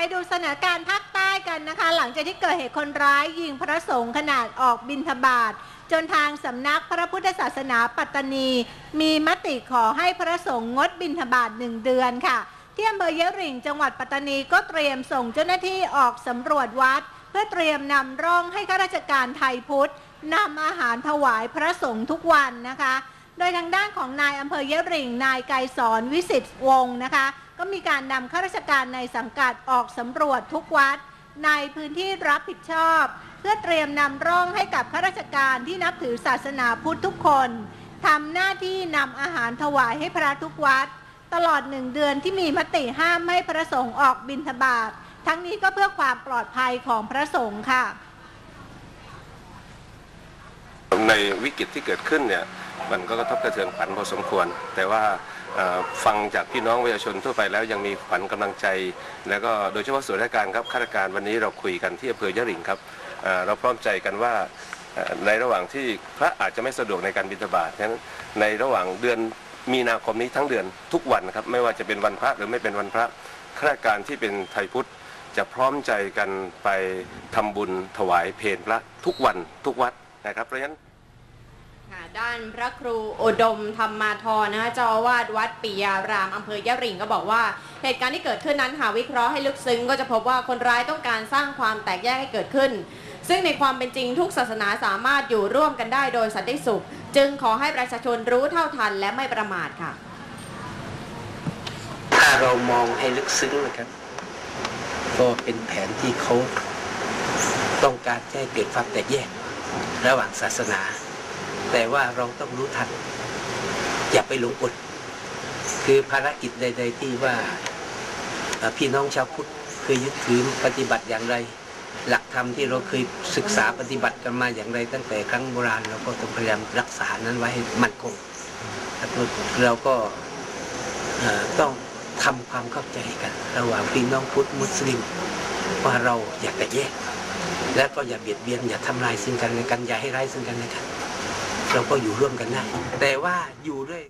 ไปดูสถานการณ์ภาคใต้กันนะคะ หลังจากที่เกิดเหตุคนร้ายยิงพระสงฆ์ขนาดออกบิณฑบาตจนทางสำนักพระพุทธศาสนาปัตตานี มีมติขอให้พระสงฆ์งดบิณฑบาตหนึ่งเดือนค่ะที่อำเภอเยริงจังหวัดปัตตานีก็เตรียมส่งเจ้าหน้าที่ออกสำรวจวัด เพื่อเตรียมนำร่องให้ข้าราชการไทยพุทธนำอาหารถวายพระสงฆ์ทุกวันนะคะ โดยทางด้านของนายอำเภอเยริงนายไกรสอนวิสิตวงศ์นะคะ ก็มีการนำข้าราชการในสังกัดออกสำรวจทุกวัด ในพื้นที่รับผิดชอบ เพื่อเตรียมนำร่องให้กับข้าราชการที่นับถือศาสนาพุทธทุกคนทำหน้าที่นำอาหารถวายให้พระทุกวัด ตลอดหนึ่งเดือนที่มีมติห้ามให้พระสงฆ์ออกบิณฑบาตทั้งนี้ก็เพื่อความปลอดภัยของพระสงฆ์ค่ะ ในวิกฤตที่เกิดขึ้นเนี่ย มันก็กระทบกระเทือนขวัญพอสมควร แต่ว่าฟังจากพี่น้องประชาชนทั่วไปแล้วยังมีขวัญกำลังใจ แล้วก็โดยเฉพาะส่วนราชการครับข้าราชการวันนี้เราคุยกันที่อำเภอยะริงครับเราพร้อมใจกันว่าในระหว่างที่พระอาจจะไม่สะดวกในการบิณฑบาตฉะนั้นในระหว่างเดือนมีนาคมนี้ทั้งเดือนทุกวันนะครับไม่ว่าจะเป็นวันพระหรือไม่เป็นวันพระข้าราชการที่เป็นไทยพุทธจะพร้อมใจกันไปทำบุญถวายเพลพระทุกวันทุกวัดนะครับเพราะฉะนั้น ค่ะด้านพระครูโอดมธรรมาทรนะคะเจ้าอาวาสวัดปิยารามอำเภอยะริงก็บอกว่า เหตุการณ์ที่เกิดขึ้นนั้นหากวิเคราะห์ให้ลึกซึ้งก็จะพบว่าคนร้ายต้องการสร้างความแตกแยกให้เกิดขึ้น ซึ่งในความเป็นจริงทุกศาสนาสามารถอยู่ร่วมกันได้โดยสันติสุข จึงขอให้ประชาชนรู้เท่าทันและไม่ประมาทค่ะ ถ้าเรามองให้ลึกซึ้งนะครับ ก็เป็นแผนที่เขาต้องการจะให้เกิดความแตกแยก ระหว่างศาสนา แต่ว่าเราต้องรู้ทัน อย่าไปหลงกลคือภารกิจใด ๆ ที่ว่าพี่น้องชาวพุทธเคยยึดถือปฏิบัติอย่างไร หลักธรรมที่เราเคยศึกษาปฏิบัติกันมาอย่างไร ตั้งแต่ครั้งโบราณเราก็ต้องพยายามรักษานั้นไว้ให้มั่นคงแล้วเราก็ต้องทำความเข้าใจกัน ระหว่างพี่น้องพุทธมุสลิม ว่าเราอย่าแตกแยกและก็อย่าเบียดเบียนอย่าทำลายซึ่งกันและกันอย่าให้ร้ายซึ่งกันและกัน เราก็อยู่ร่วมกันได้ แต่ว่าอยู่ด้วย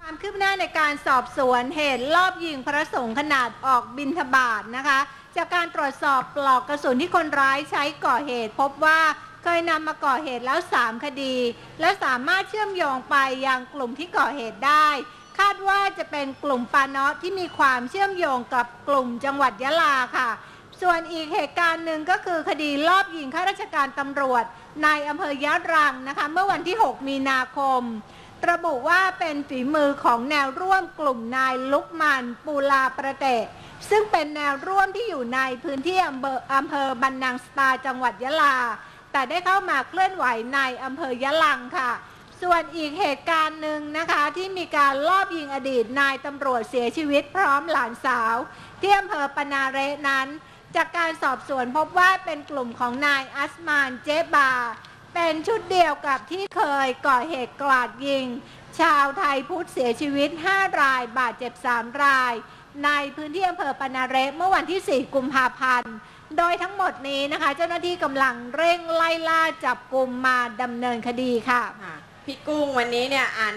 ความคืบหน้าในการสอบสวนเหตุลอบยิงพระสงฆ์ขนาดออกบินทบาทนะคะ จากการตรวจสอบปลอกกระสุนที่คนร้ายใช้ก่อเหตุ พบว่าเคยนำมาก่อเหตุแล้ว 3 คดี และสามารถเชื่อมโยงไปยังกลุ่มที่ก่อเหตุได้ คาดว่าจะเป็นกลุ่มปาเนาะที่มีความเชื่อมโยงกับกลุ่มจังหวัดยะลาค่ะ ส่วนอีกเหตุการณ์หนึ่งก็คือคดีลอบยิงข้าราชการตำรวจ ในอำเภอยะรังนะคะ เมื่อวันที่ 6 มีนาคม ระบุว่าเป็นฝีมือของแนวร่วมกลุ่มนายลุกมันปูลาประเตะ ซึ่งเป็นแนวร่วมที่อยู่ในพื้นที่อำเภออำเภอบันนังสตาจังหวัดยะลา แต่ได้เข้ามาเคลื่อนไหวในอำเภอยะลังค่ะ ส่วนอีกเหตุการณ์หนึ่งนะคะที่มีการลอบยิงอดีตนายตำรวจเสียชีวิตพร้อมหลานสาว ที่อำเภอปนาเรนั้น จากการสอบสวนพบว่าเป็นกลุ่มของนายอัสมานเจบา เป็นชุดเดียวกับที่เคยก่อเหตุกราดยิง ชาวไทยพุทธเสียชีวิต 5 ราย บาดเจ็บ 3 ราย ในพื้นที่อำเภอปนาเระเมื่อวันที่ 4 กุมภาพันธ์ โดยทั้งหมดนี้นะคะ เจ้าหน้าที่กำลังเร่งไล่ล่าจับกลุ่มมาดำเนินคดีค่ะ พี่กุ้งวันนี้เนี่ยอ่าน